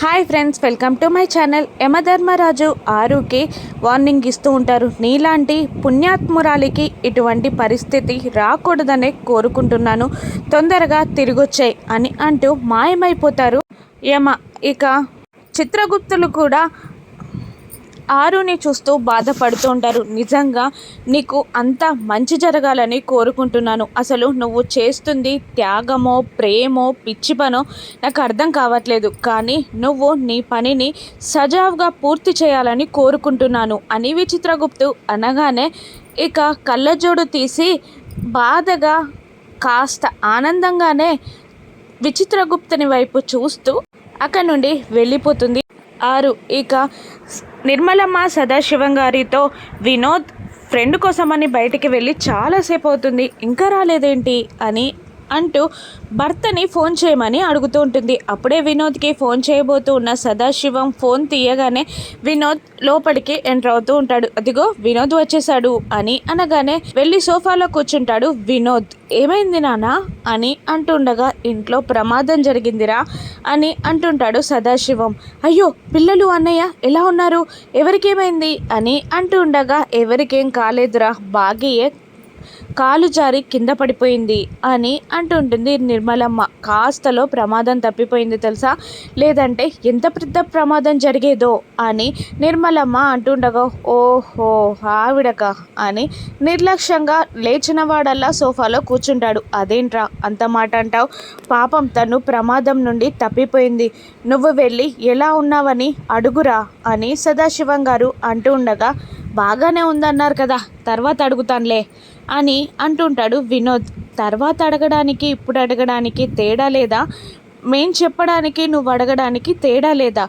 Hi friends welcome to my channel Yamadharmaraju ఆరుకి warning ఇస్తూ ఉంటారు. నీలాంటి పుణ్యాత్మురాలికి ఇటువంటి పరిస్థితి రాకూడదనే కోరుకుంటున్నాను. తొందరగా తిరిగొచ్చాయి అని అంటూ మాయమైపోతారు యమ. ఇక చిత్రగుప్తులు కూడా ఆరుని చూస్తూ బాధపడుతూ ఉంటారు. నిజంగా నీకు అంత మంచి జరగాలని కోరుకుంటున్నాను. అసలు నువ్వు చేస్తుంది త్యాగమో ప్రేమో పిచ్చి పనో నాకు అర్థం కావట్లేదు. కానీ నువ్వు నీ పనిని సజావుగా పూర్తి చేయాలని కోరుకుంటున్నాను అని విచిత్రగుప్తు అనగానే ఇక కళ్ళజోడు తీసి బాధగా కాస్త ఆనందంగానే విచిత్రగుప్తుని వైపు చూస్తూ అక్కడి నుండి వెళ్ళిపోతుంది. ఆరు ఇక నిర్మలమ్మ సదాశివం గారితో వినోద్ ఫ్రెండ్ కోసమని బయటికి వెళ్ళి చాలాసేపు అవుతుంది. ఇంకా రాలేదేంటి? అని అంటూ భర్తని ఫోన్ చేయమని అడుగుతూ ఉంటుంది. అప్పుడే వినోద్కి ఫోన్ చేయబోతూ ఉన్న సదాశివం ఫోన్ తీయగానే వినోద్ లోపలికి ఎంటర్ అవుతూ ఉంటాడు. అదిగో వినోద్ వచ్చేసాడు అని అనగానే వెళ్ళి సోఫాలో కూర్చుంటాడు వినోద్. ఏమైంది నానా అని అంటుండగా ఇంట్లో ప్రమాదం జరిగిందిరా అని అంటుంటాడు సదాశివం. అయ్యో పిల్లలు అన్నయ్య ఎలా ఉన్నారు? ఎవరికేమైంది? అని అంటూ ఉండగా ఎవరికేం కాలేదురా బాగీయే కాలు జారి కింద పడిపోయింది అని అంటుంటుంది నిర్మలమ్మ. కాస్తలో ప్రమాదం తప్పిపోయింది తెలుసా? లేదంటే ఎంత పెద్ద ప్రమాదం జరిగేదో అని నిర్మలమ్మ అంటుండగా ఓహో ఆవిడక అని నిర్లక్ష్యంగా లేచిన వాడల్లా సోఫాలో కూర్చుంటాడు. అదేంట్రా అంత మాట అంటావు? పాపం తను ప్రమాదం నుండి తప్పిపోయింది. నువ్వు వెళ్ళి ఎలా ఉన్నావని అడుగురా అని సదాశివం గారు అంటూ ఉండగా బాగానే ఉందన్నారు కదా తర్వాత అడుగుతానులే అని అంటుంటాడు వినోద్. తర్వాత అడగడానికి ఇప్పుడు అడగడానికి తేడా లేదా? మేం చెప్పడానికి నువ్వు అడగడానికి తేడా లేదా?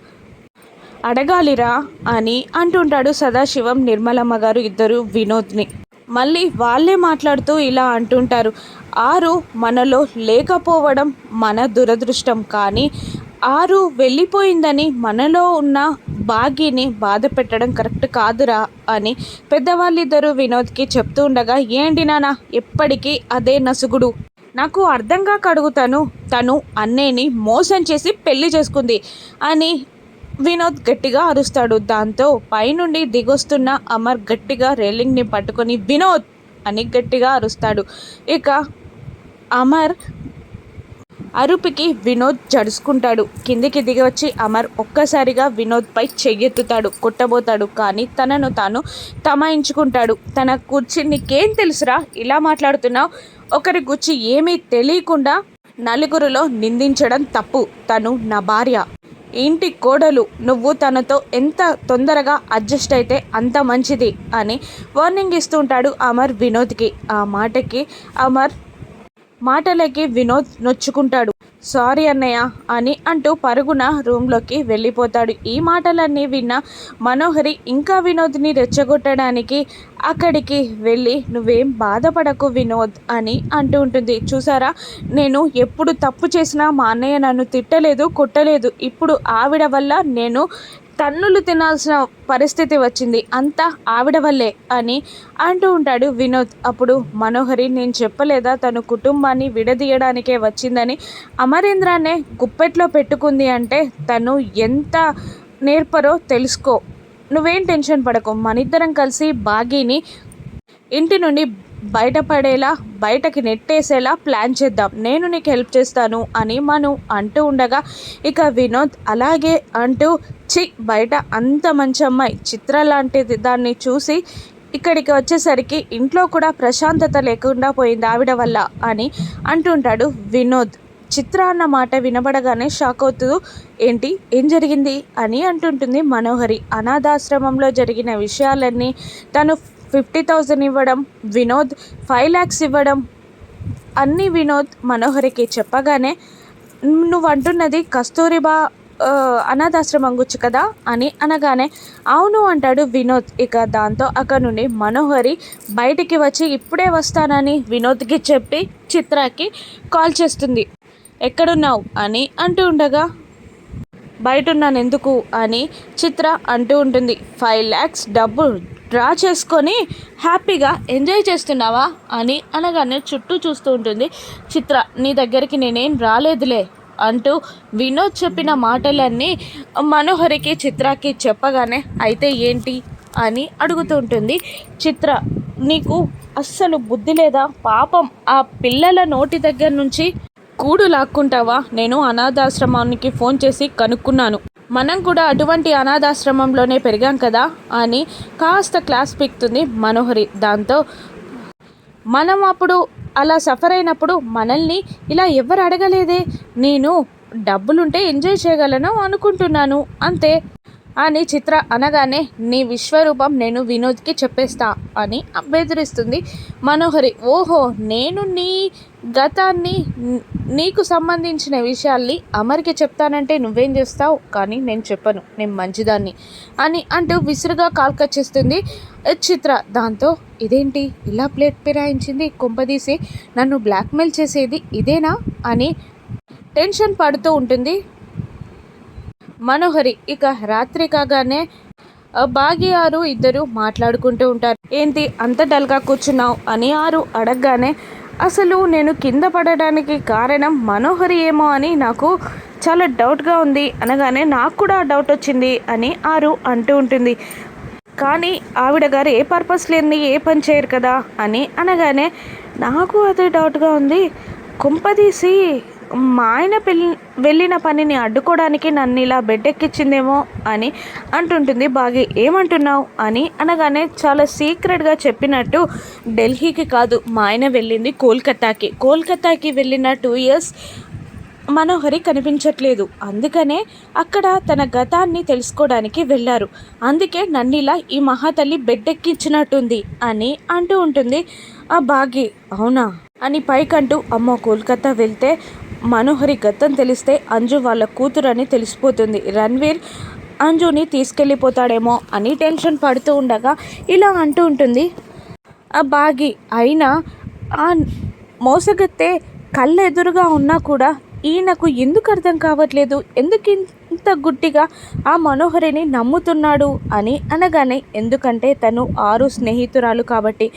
అడగాలిరా అని అంటుంటాడు సదాశివం నిర్మలమ్మ గారు ఇద్దరు వినోద్ని. మళ్ళీ వాళ్ళే మాట్లాడుతూ ఇలా అంటుంటారు. ఆరు మనలో లేకపోవడం మన దురదృష్టం కానీ ఆరు వెళ్ళిపోయిందని మనలో ఉన్న బాగీని బాధ పెట్టడం కరెక్ట్ కాదురా అని పెద్దవాళ్ళిద్దరూ వినోద్కి చెప్తూ ఉండగా ఏంటి నాన్న ఎప్పటికీ అదే నసుగుడు. నాకు అర్థంగా కడుగుతాను తను అన్నేని మోసం చేసి పెళ్ళి చేసుకుంది అని వినోద్ గట్టిగా అరుస్తాడు. దాంతో పైనుండి దిగొస్తున్న అమర్ గట్టిగా రేలింగ్ని పట్టుకొని వినోద్ అని గట్టిగా అరుస్తాడు. ఇక అమర్ అరుపుకి వినోద్ జడుచుకుంటాడు కిందికి దిగి వచ్చి అమర్ ఒక్కసారిగా వినోద్పై చెయ్యెత్తుతాడు కొట్టబోతాడు కానీ తనను తాను తమాయించుకుంటాడు. తన కూర్చి నీకేం తెలుసురా? ఇలా మాట్లాడుతున్నావు? ఒకరి గుచ్చి ఏమీ తెలియకుండా నలుగురిలో నిందించడం తప్పు. తను నా భార్య. ఇంటి కోడలు. నువ్వు తనతో ఎంత తొందరగా అడ్జస్ట్ అయితే అంత మంచిది అని వార్నింగ్ ఇస్తుంటాడు అమర్ వినోద్కి. ఆ మాటకి అమర్ మాటలకి వినోద్ నొచ్చుకుంటాడు. సారీ అన్నయ్య అని అంటూ పరుగున రూమ్లోకి వెళ్ళిపోతాడు. ఈ మాటలన్నీ విన్న మనోహరి ఇంకా వినోద్ని రెచ్చగొట్టడానికి అక్కడికి వెళ్ళి నువ్వేం బాధపడకు వినోద్ అని అంటూ ఉంటుంది. చూసారా? నేను ఎప్పుడు తప్పు చేసినా మా అన్నయ్య నన్ను తిట్టలేదు కొట్టలేదు. ఇప్పుడు ఆవిడ వల్ల నేను తన్నులు తినాల్సిన పరిస్థితి వచ్చింది. అంతా ఆవిడ వల్లే అని అంటూ ఉంటాడు వినోద్. అప్పుడు మనోహరి నేను చెప్పలేదా తను కుటుంబాన్ని విడదీయడానికే వచ్చిందని? అమరేంద్రానే గుప్పెట్లో పెట్టుకుంది అంటే తను ఎంత నేర్పరో తెలుసుకో. నువ్వేం టెన్షన్ పడకు. మనిద్దరం కలిసి బాగీని ఇంటి నుండి బయటపడేలా బయటకి నెట్టేసేలా ప్లాన్ చేద్దాం. నేను నీకు హెల్ప్ చేస్తాను అని మను అంటూ ఉండగా ఇక వినోద్ అలాగే అంటూ చి బయట అంత మంచి అమ్మాయి. చిత్ర లాంటిది దాన్ని చూసి ఇక్కడికి వచ్చేసరికి ఇంట్లో కూడా ప్రశాంతత లేకుండా పోయింది ఆవిడ వల్ల అని అంటుంటాడు వినోద్. చిత్ర అన్న మాట వినబడగానే షాక్ అవుతూ ఏంటి? ఏం జరిగింది? అని అంటుంటుంది మనోహరి. అనాథాశ్రమంలో జరిగిన విషయాలన్నీ తను ఫిఫ్టీ థౌజండ్ ఇవ్వడం వినోద్ ఫైవ్ ల్యాక్స్ ఇవ్వడం. అన్నీ వినోద్ మనోహరికి చెప్పగానే నువ్వు అంటున్నది కస్తూరిబా అనాథాశ్రమం గుచ్చు కదా? అని అనగానే అవును అంటాడు వినోద్. ఇక దాంతో అక్కడ నుండి మనోహరి బయటికి వచ్చి ఇప్పుడే వస్తానని వినోద్కి చెప్పి చిత్రకి కాల్ చేస్తుంది. ఎక్కడున్నావు? అని అంటూ ఉండగా బయట ఉన్నాను ఎందుకు అని చిత్ర అంటూ ఉంటుంది. ఫైవ్ ల్యాక్స్ డబ్బు డ్రా చేసుకొని హ్యాపీగా ఎంజాయ్ చేస్తున్నావా అని అనగానే చుట్టూ చూస్తూ ఉంటుంది. చిత్ర నీ దగ్గరికి నేనేం రాలేదులే అంటూ వినోద్ చెప్పిన మాటలన్నీ మనోహరికి చిత్రకి చెప్పగానే అయితే ఏంటి అని అడుగుతూ ఉంటుంది. చిత్ర నీకు అస్సలు బుద్ధి లేదా? పాపం ఆ పిల్లల నోటి దగ్గర నుంచి కూడు లాక్కుంటావా? నేను అనాథాశ్రమానికి ఫోన్ చేసి కనుక్కున్నాను. మనం కూడా అటువంటి అనాథాశ్రమంలోనే పెరిగాం కదా అని కాస్త క్లాస్ పిక్తుంది మనోహరి దాంతో. మనం అప్పుడు అలా సఫర్ అయినప్పుడు మనల్ని ఇలా ఎవరు అడగలేదే నేను డబ్బులుంటే ఎంజాయ్ చేయగలను అనుకుంటున్నాను అంతే. అని చిత్ర అనగానే నీ విశ్వరూపం నేను వినోద్కి చెప్పేస్తా అని అభ్యర్థిస్తుంది మనోహరి. ఓహో నేను నీ గతాన్ని నీకు సంబంధించిన విషయాల్ని అమర్కి చెప్తానంటే నువ్వేం చేస్తావు? కానీ నేను చెప్పను నేను మంచిదాన్ని అని అంటూ విసురుగా కాల్ కట్ చేస్తుంది చిత్ర. దాంతో ఇదేంటి? ఇలా ప్లేట్ పిరాయించింది కుంపదీసి నన్ను బ్లాక్మెయిల్ చేసేది ఇదేనా? అని టెన్షన్ పడుతూ ఉంటుంది మనోహరి ఇక రాత్రి కాగానే భాగ్యారు ఇద్దరు మాట్లాడుకుంటూ ఉంటారు. ఏంటి అంత డల్గా కూర్చున్నావు? అని ఆరు అడగగానే అసలు నేను కింద పడడానికి కారణం మనోహరి ఏమో అని నాకు చాలా డౌట్గా ఉంది అనగానే నాకు కూడా డౌట్ వచ్చింది అని ఆరు అంటూ ఉంటుంది. కానీ ఆవిడ గారు ఏ పర్పస్ లేని ఏ పని చేయరు కదా అని అనగానే నాకు అదే డౌట్గా ఉంది. కుంపదీసి మా ఆయన పెళ్ళి వెళ్ళిన పనిని అడ్డుకోవడానికి నన్ను ఇలా బెడ్ ఎక్కించిందేమో అని అంటుంటుంది. బాగి ఏమంటున్నావు? అని అనగానే చాలా సీక్రెట్గా చెప్పినట్టు ఢిల్లీకి కాదు మా ఆయన వెళ్ళింది కోల్కతాకి. కోల్కతాకి వెళ్ళిన టూ ఇయర్స్ మనోహరి కనిపించట్లేదు. అందుకనే అక్కడ తన గతాన్ని తెలుసుకోవడానికి వెళ్ళారు. అందుకే నన్నిలా ఈ మహాతల్లి బెడ్డెక్కించినట్టుంది అని అంటూ ఉంటుంది. ఆ బాగి అవునా? అని పైకంటూ అమ్మో కోల్కతా వెళ్తే మనోహరి గతం తెలిస్తే అంజు వాళ్ళ కూతురని తెలిసిపోతుంది. రణ్వీర్ అంజుని తీసుకెళ్ళిపోతాడేమో అని టెన్షన్ పడుతూ ఉండగా ఇలా అంటూ ఉంటుంది. ఆ బాగి అయినా ఆ మోసగత్తే కళ్ళెదురుగా ఉన్నా కూడా ఈయనకు ఎందుకు అర్థం కావట్లేదు? ఎందుకు ఎంత గుట్టిగా ఆ మనోహరిని నమ్ముతున్నాడు అని అనగానే ఎందుకంటే తను ఆరు స్నేహితురాలు కాబట్టి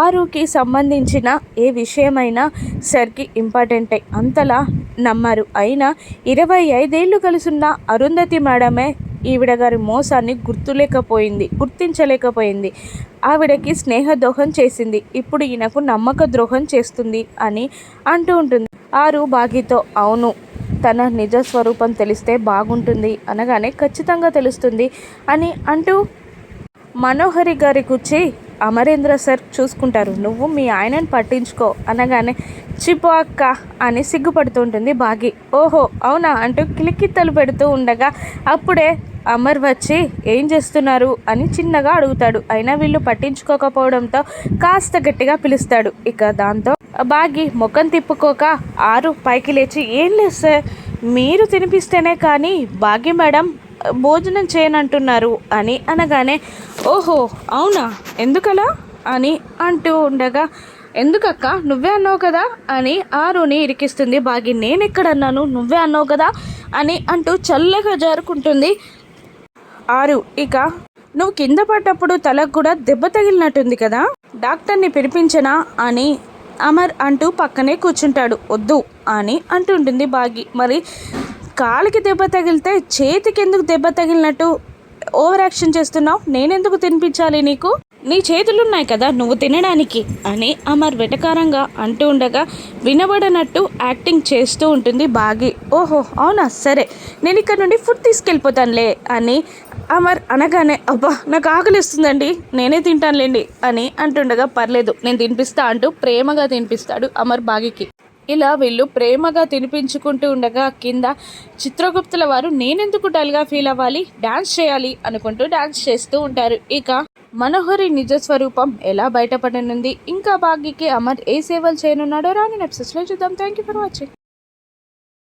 ఆరుకి సంబంధించిన ఏ విషయమైనా సర్కి ఇంపార్టెంటే అంతలా నమ్మారు. అయినా ఇరవై ఐదేళ్ళు కలుసున్న అరుంధతి మేడమే ఈవిడ గారి మోసాన్ని గుర్తులేకపోయింది గుర్తించలేకపోయింది. ఆవిడకి స్నేహ దోహం చేసింది ఇప్పుడు ఈయనకు నమ్మక ద్రోహం చేస్తుంది అని అంటూ ఉంటుంది. ఆరు బాగితో అవును తన నిజ స్వరూపం తెలిస్తే బాగుంటుంది అనగానే ఖచ్చితంగా తెలుస్తుంది అని అంటూ మనోహరి గారి కూర్చి అమరేంద్ర సార్ చూసుకుంటారు. నువ్వు మీ ఆయనని పట్టించుకో అనగానే చిపో అక్క అని సిగ్గుపడుతుంటుంది బాగి. ఓహో అవునా అంటూ కిలికిత్తలు పెడుతూ ఉండగా అప్పుడే అమర్ వచ్చి ఏం చేస్తున్నారు? అని చిన్నగా అడుగుతాడు. అయినా వీళ్ళు పట్టించుకోకపోవడంతో కాస్త గట్టిగా పిలుస్తాడు. ఇక దాంతో బాగి ముఖం తిప్పుకోక ఆరు పైకి లేచి ఏం లేదు సార్ మీరు తినిపిస్తేనే కానీ భాగ్య మేడం భోజనం చేయనంటున్నారు అని అనగానే ఓహో అవునా? ఎందుకలా? అని అంటూ ఉండగా ఎందుకక్క? నువ్వే అన్నావు కదా? అని ఆరుని ఇరికిస్తుంది. బాగి నేను ఎక్కడన్నాను నువ్వే అన్నావు కదా? అని అంటూ చల్లగా జారుకుంటుంది ఆరు. ఇక నువ్వు కింద పడ్డప్పుడు తలకు కూడా దెబ్బ తగిలినట్టుంది కదా? డాక్టర్ని పిలిపించనా? అని అమర్ అంటూ పక్కనే కూర్చుంటాడు. వద్దు అని అంటుంటుంది బాగి. మరి కాలికి దెబ్బ తగిలితే చేతికి ఎందుకు దెబ్బ తగిలినట్టు ఓవర్ యాక్షన్ చేస్తున్నావు? నేనెందుకు తినిపించాలి నీకు? నీ చేతులున్నాయి కదా నువ్వు తినడానికి అని అమర్ వెటకారంగా అంటూ ఉండగా వినబడనట్టు యాక్టింగ్ చేస్తూ ఉంటుంది బాగి. ఓహో అవునా? సరే నేను ఇక్కడ నుండి ఫుడ్ తీసుకెళ్ళిపోతానులే అని అమర్ అనగానే అబ్బా నాకు ఆకలిస్తుందండి నేనే తింటానులేండి అని అంటుండగా పర్లేదు నేను తినిపిస్తా అంటూ ప్రేమగా తినిపిస్తాడు అమర్ బాగికి. ఇలా వీళ్ళు ప్రేమగా తినిపించుకుంటూ ఉండగా కింద చిత్రగుప్తుల వారు నేనెందుకు డల్గా ఫీల్ అవ్వాలి? డాన్స్ చేయాలి అనుకుంటూ డాన్స్ చేస్తూ ఉంటారు. ఇక మనోహరి నిజ స్వరూపం ఎలా బయటపడనుంది? ఇంకా బాగికి అమర్ ఏ సేవలు చేయనున్నాడో రాని నెప్సెస్లో చూద్దాం. Thank you for watching.